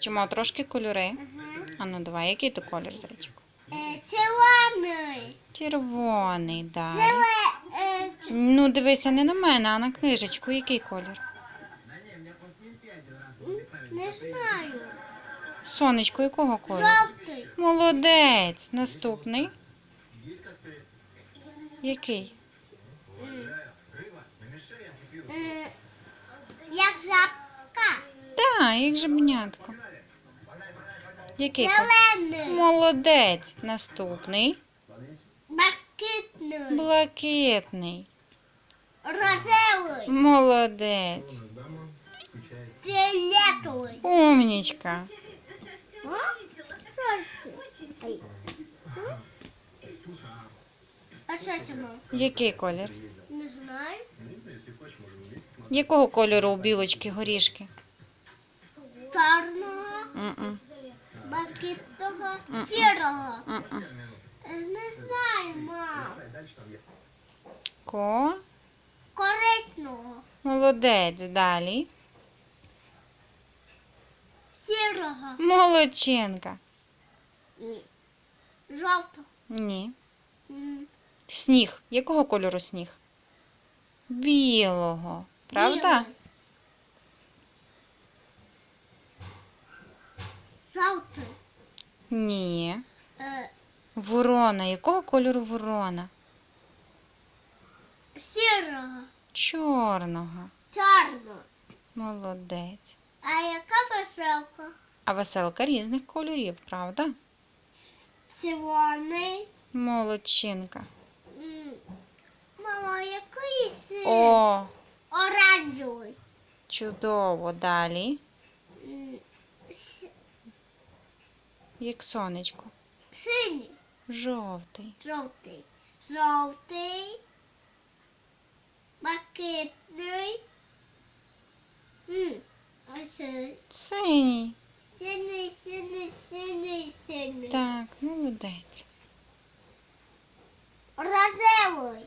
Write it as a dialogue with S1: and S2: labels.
S1: Вчимо трошки кольори.
S2: Ага.
S1: А ну давай, який то колір, зайчику?
S2: Е, червоний.
S1: Червоний, далі.
S2: Зеле, е,
S1: Ну, дивися не на мене, а на книжечку. Який колір?
S2: не знаю.
S1: Сонечко, якого кольору?
S2: Жовтий.
S1: Молодець. Наступний. Який?
S2: Е, Як жабка.
S1: Так, як жабнятко. Який?
S2: Зелений.
S1: Молодець. Наступний.
S2: Блакитний.
S1: Блакитний.
S2: Рожевий.
S1: Молодець.
S2: Фіолетовий.
S1: Умнічка.
S2: А? Що це? Мав?
S1: Який колір?
S2: Не знаю.
S1: Якого кольору у білочки горішки?
S2: Чорного,
S1: М-м.
S2: блакитного, сірого. Не знаю, мам.
S1: Ко.
S2: Коричного,
S1: Молодець. Далі.
S2: сірого,
S1: Молодчинка.
S2: Жовтого.
S1: Ні. Сніг. Якого кольору сніг? Білого. Правда?
S2: білий. Жовтий.
S1: Ні.
S2: Е,
S1: Ворона. Якого кольору ворона?
S2: Сірого,
S1: Чорного.
S2: чорного.
S1: Молодець.
S2: А яка веселка?
S1: А веселка різних кольорів, правда?
S2: Червоний.
S1: Молодчинка.
S2: М, Мама, який це?
S1: О,
S2: Оранжевий.
S1: чудово. Далі. Як сонечко.
S2: Синій.
S1: Жовтий.
S2: Жовтий. Жовтий. Бакитний.
S1: Синій.
S2: Синій, синій, синій, синій.
S1: Так, молодець. Рожевий.